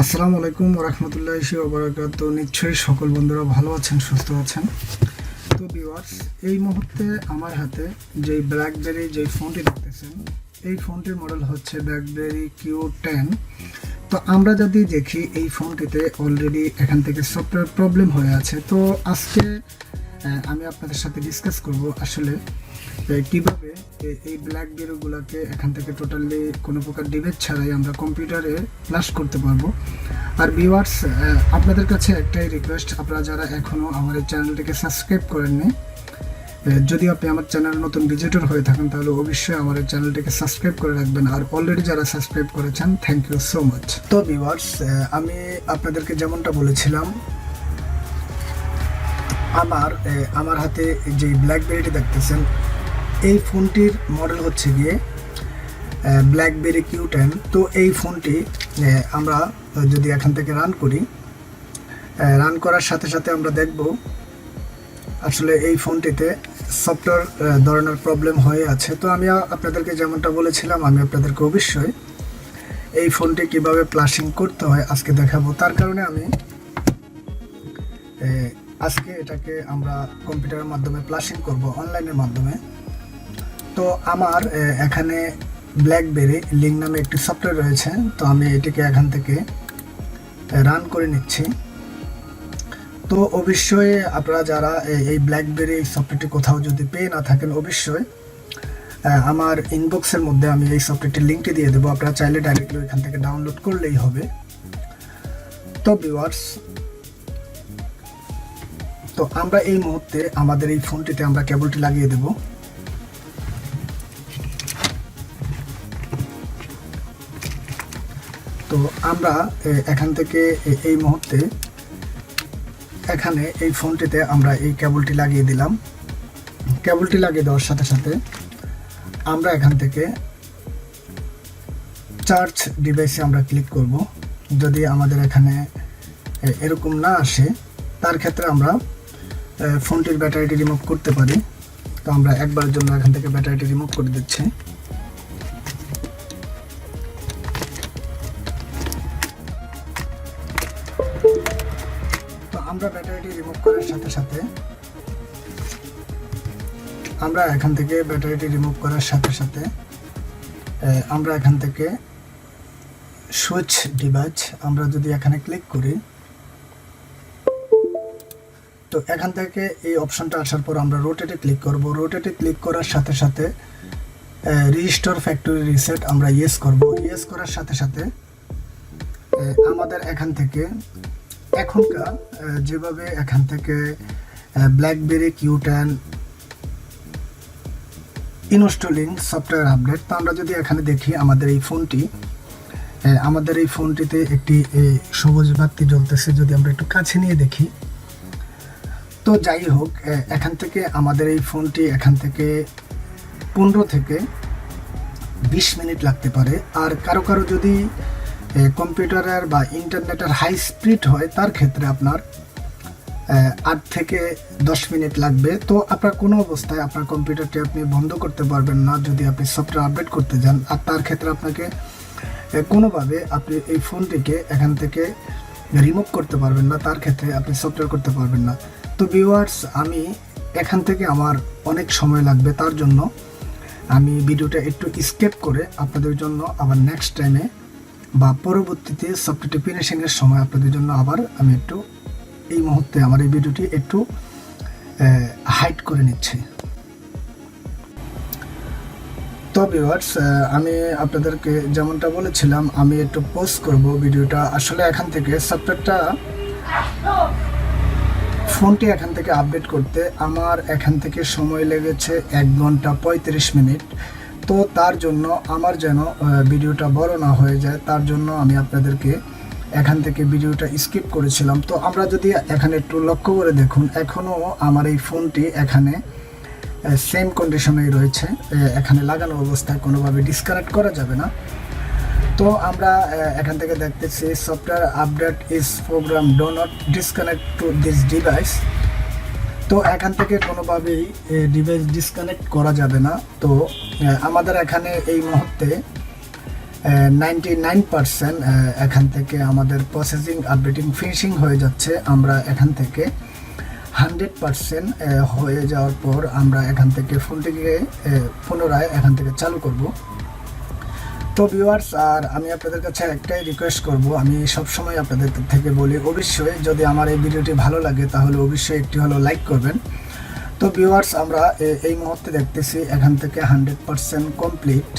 আসসালামু আলাইকুম রহমতুল্লাহ ওবরাকাত নিশ্চয়ই সকল বন্ধুরা ভালো আছেন, সুস্থ আছেন। তো ভিউয়ার্স এই মুহূর্তে আমার হাতে যেই ব্ল্যাকবেরি যেই ফোনটি দেখতেছেন, এই ফোনটির মডেল হচ্ছে ব্ল্যাকবেরি কিউ টেন তো আমরা যদি দেখি এই ফোনটিতে অলরেডি এখান থেকে সফটওয়্যার প্রবলেম হয়ে আছে। তো আজকে আমি আপনাদের সাথে ডিসকাস করব আসলে কীভাবে এই ব্ল্যাক বেরোগুলোকে এখান থেকে টোটালি কোনো প্রকার ডিবেট ছাড়াই আমরা কম্পিউটারে ফ্লাশ করতে পারব। আর ভিউয়ার্স আপনাদের কাছে একটাই রিকোয়েস্ট আপনারা যারা এখনও আমার এই চ্যানেলটিকে সাবস্ক্রাইব করেননি যদি আপনি আমার চ্যানেল নতুন ভিজিটর হয়ে থাকেন, তাহলে অবশ্যই আমার এই চ্যানেলটিকে সাবস্ক্রাইব করে রাখবেন। আর অলরেডি যারা সাবস্ক্রাইব করেছেন থ্যাংক ইউ সো মাচ তো ভিউয়ার্স আমি আপনাদেরকে যেমনটা বলেছিলাম আমার আমার হাতে যে ব্ল্যাকবেরিটি দেখতেছেন, এই ফোনটির মডেল হচ্ছে গিয়ে ব্ল্যাকবেরি কিউ টেন তো এই ফোনটি আমরা যদি এখান থেকে রান করি রান করার সাথে সাথে আমরা দেখব, আসলে এই ফোনটিতে সফটওয়্যার ধরনের প্রবলেম হয়ে আছে। তো আমি আপনাদেরকে যেমনটা বলেছিলাম, আমি আপনাদেরকে অবশ্যই এই ফোনটি কীভাবে প্লাসিং করতে হয় আজকে দেখাবো। তার কারণে আমি আজকে এটাকে আমরা কম্পিউটারের মাধ্যমে প্লাসিং করব, অনলাইনের মাধ্যমে। তো আমার এখানে ব্ল্যাকবেরি লিঙ্ক নামে একটি সফটওয়্যার রয়েছে, তো আমি এটিকে এখান থেকে রান করে নিচ্ছি। তো অবশ্যই আপনারা যারা এই ব্ল্যাকবেরি সফটওয়্যারটি কোথাও যদি পেয়ে না থাকেন, অবশ্যই আমার ইনবক্সের মধ্যে আমি এই সফটওয়্যারটির লিঙ্কটি দিয়ে দেবো। আপনারা চাইলে ডাইরেক্টলি এখান থেকে ডাউনলোড করলেই হবে। তো ভিউয়ার্স তো আমরা এই মুহূর্তে আমাদের এই ফোনটিতে আমরা কেবলটি লাগিয়ে দেব। তো আমরা এখান থেকে এই মুহূর্তে, এখানে এই ফোনটিতে আমরা এই কেবলটি লাগিয়ে দিলাম। কেবলটি লাগিয়ে দেওয়ার সাথে সাথে আমরা এখান থেকে চার্জ ডিভাইসে আমরা ক্লিক করব। যদি আমাদের এখানে এরকম না আসে, তার ক্ষেত্রে আমরা ফোনটির ব্যাটারিটি রিমুভ করতে পারি। তো আমরা একবারের জন্য এখান থেকে ব্যাটারিটি রিমুভ করে দিচ্ছি। তো আমরা ব্যাটারিটি রিমুভ করার সাথে সাথে আমরা এখান থেকে ব্যাটারিটি রিমুভ করার সাথে সাথে আমরা এখান থেকে সুইচ ডিভাইস আমরা যদি এখানে ক্লিক করি তো এখান থেকে এই অপশনটা আসার পর আমরা রোটেটে ক্লিক করব। রোটেটে ক্লিক করার সাথে সাথে রিস্টোর ফ্যাক্টরি রিসেট আমরা ইয়েস করব। ইয়েস করার সাথে সাথে আমাদের এখান থেকে এখনকার যেভাবে এখান থেকে BlackBerry Q ten installing software update তো আমরা যদি এখানে দেখি আমাদের এই ফোনটি আমাদের এই ফোনটিতে একটি সবুজ বাতি জ্বলতেছে। যদি আমরা একটু কাছে নিয়ে দেখি তো যাই হোক এখান থেকে আমাদের এই ফোনটি এখান থেকে পনেরো থেকে বিশ মিনিট লাগতে পারে। আর কারও কারও যদি কম্পিউটারের বা ইন্টারনেটের হাই স্পিড হয়, তার ক্ষেত্রে আপনার আট থেকে দশ মিনিট লাগবে। তো আপনার কোনো অবস্থায় আপনার কম্পিউটারটি আপনি বন্ধ করতে পারবেন না, যদি আপনি সফটওয়্যার আপডেট করতে যান। আর তার ক্ষেত্রে আপনাকে কোনোভাবে আপনি এই ফোনটিকে এখান থেকে রিমুভ করতে পারবেন না, তার ক্ষেত্রে আপনি সফটওয়্যার করতে পারবেন না। তো ভিউয়ার্স আমি এখান থেকে আমার অনেক সময় লাগবে তার জন্য। আমি ভিডিওটা একটু স্কেপ করে আপনাদের জন্য আবার নেক্সট টাইমে বা পরবর্তীতে সফটওয়্যারটি ফিনিশিংয়ের সময় আপনাদের জন্য আবার আমি একটু এই মুহূর্তে আমার এই ভিডিওটি একটু হাইড করে নিচ্ছি। তো ভিউয়ার্স আমি আপনাদেরকে যেমনটা বলেছিলাম, আমি একটু পোস্ট করব ভিডিওটা। আসলে এখান থেকে সফটওয়্যারটা ফোনটি এখান থেকে আপডেট করতে আমার এখান থেকে সময় লেগেছে এক ঘণ্টা পঁয়ত্রিশ মিনিট। তো তার জন্য আমার যেন ভিডিওটা বড় না হয়ে যায়, তার জন্য আমি আপনাদেরকে এখান থেকে ভিডিওটা স্কিপ করেছিলাম। তো আমরা যদি এখানে একটু লক্ষ্য করে দেখুন, এখনও আমার এই ফোনটি এখানে সেম কন্ডিশনেই রয়েছে। এখানে লাগানো অবস্থায় কোনোভাবে ডিসকানেক্ট করা যাবে না। তো আমরা এখান থেকে দেখতেছি software update is program do not disconnect to this device তো এখান থেকে কোনোভাবেই ডিভাইস ডিসকানেক্ট করা যাবে না। তো আমাদের এখানে এই মুহূর্তে নাইনটি নাইন পার্সেন্ট এখান থেকে আমাদের প্রসেসিং আপডেটিং ফিনিশিং হয়ে যাচ্ছে আমরা এখান থেকে। হান্ড্রেড পার্সেন্ট হয়ে যাওয়ার পর আমরা এখান থেকে ফোনটিকে পুনরায় এখান থেকে চালু করব। তো ভিউয়ার্স আর আমি আপনাদের কাছে একটাই রিকোয়েস্ট করব, আমি সবসময় আপনাদের থেকে বলি, অবশ্যই যদি আমার এই ভিডিওটি ভালো লাগে, তাহলে অবশ্যই একটি হলো লাইক করবেন। তো ভিউয়ার্স আমরা এই মুহূর্তে দেখতেছি এখান থেকে হান্ড্রেড পার্সেন্ট কমপ্লিট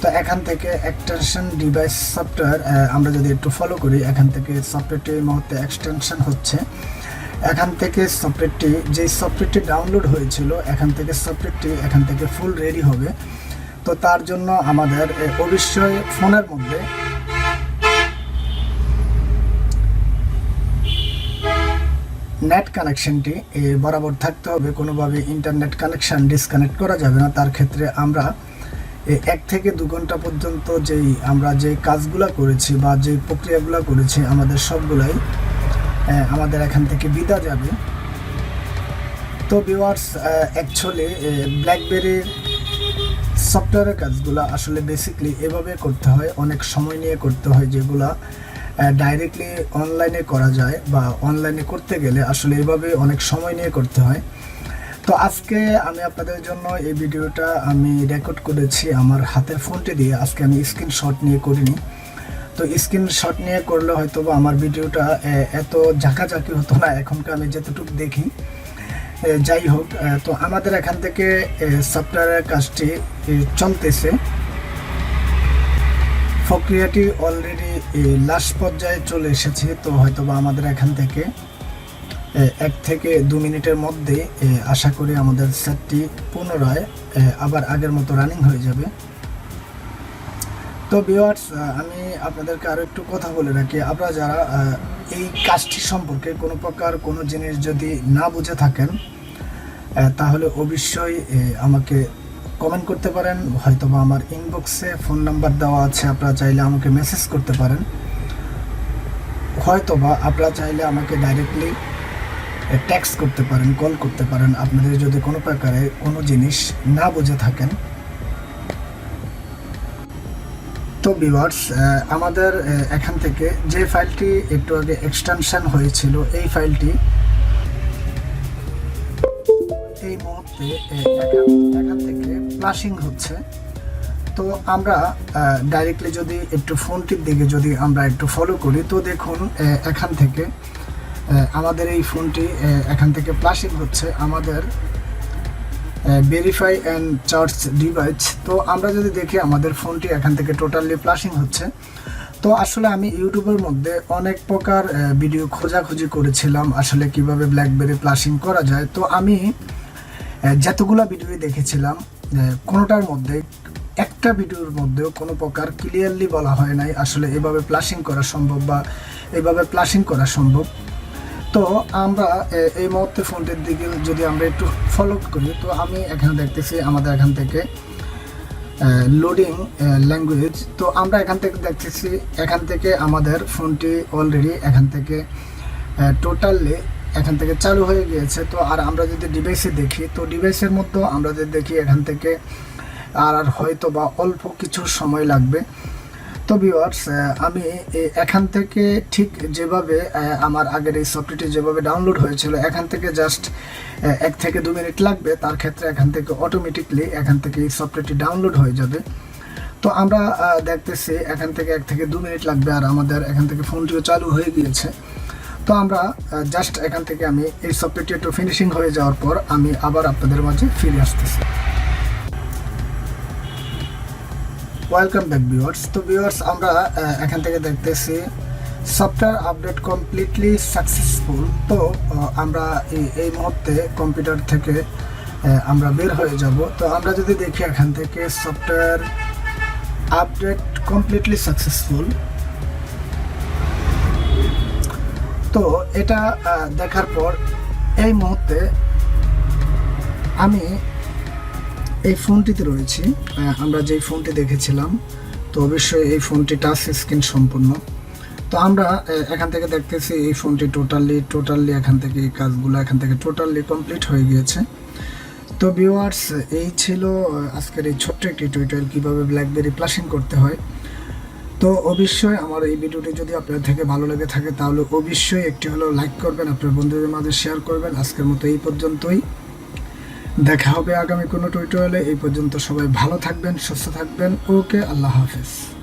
তো এখান থেকে এক্সটেনশন ডিভাইস সফটওয়্যার আমরা যদি একটু ফলো করি, এখান থেকে সফটওয়্যারটি এই মুহূর্তে এক্সটেনশন হচ্ছে। এখান থেকে সফটওয়্যারটি যে সফটওয়্যারটি ডাউনলোড হয়েছিল, এখান থেকে সফটওয়্যারটি এখান থেকে ফুল রেডি হবে। তো তার জন্য আমাদের অবশ্যই ফোনের মধ্যে নেট কানেকশনটি বরাবর থাকতে হবে। কোনোভাবে ইন্টারনেট কানেকশন ডিসকানেক্ট করা যাবে না। তার ক্ষেত্রে আমরা এক থেকে দু ঘণ্টা পর্যন্ত যেই আমরা যে কাজগুলো করেছি বা যে প্রক্রিয়াগুলো করেছি, আমাদের সবগুলাই আমাদের এখান থেকে বিদা যাবে। তো ভিওয়ার্স অ্যাকচুয়ালি ব্ল্যাকবেরির সফটওয়্যারের কাজগুলো আসলে বেসিকলি এভাবে করতে হয়। অনেক সময় নিয়ে করতে হয় যেগুলা ডাইরেক্টলি অনলাইনে করা যায় বা অনলাইনে করতে গেলে আসলে এভাবে অনেক সময় নিয়ে করতে হয়। তো আজকে আমি আপনাদের জন্য এই ভিডিওটা আমি রেকর্ড করেছি আমার হাতের ফোনটি দিয়ে। আজকে আমি স্ক্রিনশট নিয়ে করিনি। তো স্ক্রিনশট নিয়ে করলে হয়তো বা আমার ভিডিওটা এত ঝাঁকাঝাঁকি হতো না। এখনকার আমি যতটুকু দেখি। যাই হোক তো আমাদের এখান থেকে সফটওয়্যারের কাজটি চলতেছে। প্রক্রিয়াটি অলরেডি লাস্ট পর্যায়ে চলে এসেছে, তো হয়তো বা আমাদের এখান থেকে এক থেকে দু মিনিটের মধ্যে আশা করি আমাদের সেটটি পুনরায় আবার আগের মতো রানিং হয়ে যাবে। তো ভিওয়ার্স আমি আপনাদেরকে আরও একটু কথা বলে রাখি। আপনারা যারা এই কাজটি সম্পর্কে কোনো প্রকার কোনো জিনিস যদি না বুঝে থাকেন তাহলে অবশ্যই আমাকে কমেন্ট করতে পারেন। হয়তো বা আমার ইনবক্সে ফোন নাম্বার দেওয়া আছে, আপনারা চাইলে আমাকে মেসেজ করতে পারেন। হয়তো বা আপনারা চাইলে আমাকে ডাইরেক্টলি ট্যাক্স করতে পারেন কল করতে পারেন। আপনাদের যদি কোনো প্রকারে কোনো জিনিস না বুঝে থাকেন তো ভিউয়ার্স আমাদের এখান থেকে যে ফাইলটি একটু আগে এক্সটেনশন হয়েছিল, এই ফাইলটি এই মুহূর্তে এখান- থেকে ফ্লাশিং হচ্ছে। তো আমরা ডাইরেক্টলি যদি একটু ফোনটির দিকে যদি আমরা একটু ফলো করি, তো দেখুন এখান থেকে আমাদের এই ফোনটি এখান থেকে ফ্লাশিং হচ্ছে। আমাদের ভেরিফাই অ্যান্ড চার্জ ডিভাইস তো আমরা যদি দেখি আমাদের ফোনটি এখান থেকে টোটালি ফ্লাশিং হচ্ছে। তো আসলে আমি ইউটিউবের মধ্যে অনেক প্রকার ভিডিও খোঁজাখুঁজি করেছিলাম আসলে কীভাবে ব্ল্যাকবেরি ফ্লাশিং করা যায়। তো আমি যতগুলো ভিডিও দেখেছিলাম কোনোটার মধ্যে, একটা ভিডিওর মধ্যেও কোনো প্রকার ক্লিয়ারলি বলা হয় নাই আসলে এভাবে প্লাশিং করা সম্ভব বা এভাবে প্লাশিং করা সম্ভব। তো আমরা এই মুহূর্তে ফোনটির দিকে যদি আমরা একটু ফলো করি, তো আমি এখানে দেখতেছি আমাদের এখান থেকে লোডিং ল্যাঙ্গুয়েজ তো আমরা এখান থেকে দেখতেছি, এখান থেকে আমাদের ফোনটি অলরেডি এখান থেকে টোটালি এখান থেকে চালু হয়ে গিয়েছে। তো আর আমরা যদি ডিভাইসে দেখি, তো ডিভাইসের মধ্যেও আমরা যদি দেখি এখান থেকে, আর আর হয়তো বা অল্প কিছু সময় লাগবে। তো ভিউয়ার্স আমি এখান থেকে ঠিক যেভাবে আমার আগের এই সফটওয়্যারটি যেভাবে ডাউনলোড হয়েছিল, এখান থেকে জাস্ট এক থেকে দু মিনিট লাগবে। তার ক্ষেত্রে এখান থেকে অটোমেটিকলি এখান থেকে এই সফটওয়্যারটি ডাউনলোড হয়ে যাবে। তো আমরা দেখতেছি এখান থেকে এক থেকে দু মিনিট লাগবে আর আমাদের এখান থেকে ফোনটিও চালু হয়ে গিয়েছে। তো আমরা জাস্ট এখান থেকে আমি এই সফটওয়্যারটি একটু ফিনিশিং হয়ে যাওয়ার পর আমি আবার আপনাদের মাঝে ফিরে আসতেছি। ওয়েলকাম ব্যাক ভিউয়ার্স তো ভিউয়ার্স আমরা এখান থেকে দেখতেছি সফটওয়্যার আপডেট কমপ্লিটলি সাকসেসফুল তো আমরা এই মুহূর্তে কম্পিউটার থেকে আমরা বের হয়ে যাব। তো আমরা যদি দেখি এখান থেকে সফটওয়্যার আপডেট কমপ্লিটলি সাকসেসফুল তো, এটা দেখার পর, এই মুহূর্তে আমি এই ফোনটিতে রয়েছে। আমরা যেই ফোনটি দেখেছিলাম, তো অবশ্যই এই ফোনটি টাচ স্ক্রিন সম্পূর্ণ। তো আমরা এখান থেকে দেখতেছি এই ফোনটি টোটালি টোটালি এখান থেকে এই কাজগুলো এখান থেকে টোটালি কমপ্লিট হয়ে গিয়েছে। তো ভিউয়ার্স এই ছিল আজকের এই ছোট্ট একটি টিউটোরিয়াল কীভাবে ব্ল্যাকবেরি প্লাশিং করতে হয়। তো অবশ্যই আমার এই ভিডিওটি যদি আপনার থেকে ভালো লেগে থাকে, তাহলে অবশ্যই একটি হলেও লাইক করবেন, আপনার বন্ধুদের মাঝে শেয়ার করবেন। আজকের মতো এই পর্যন্তই। দেখা হবে আগামী কোনো টিউটোরিয়ালে এই পর্যন্ত সবাই ভালো থাকবেন, সুস্থ থাকবেন। ওকে, আল্লাহ হাফেজ।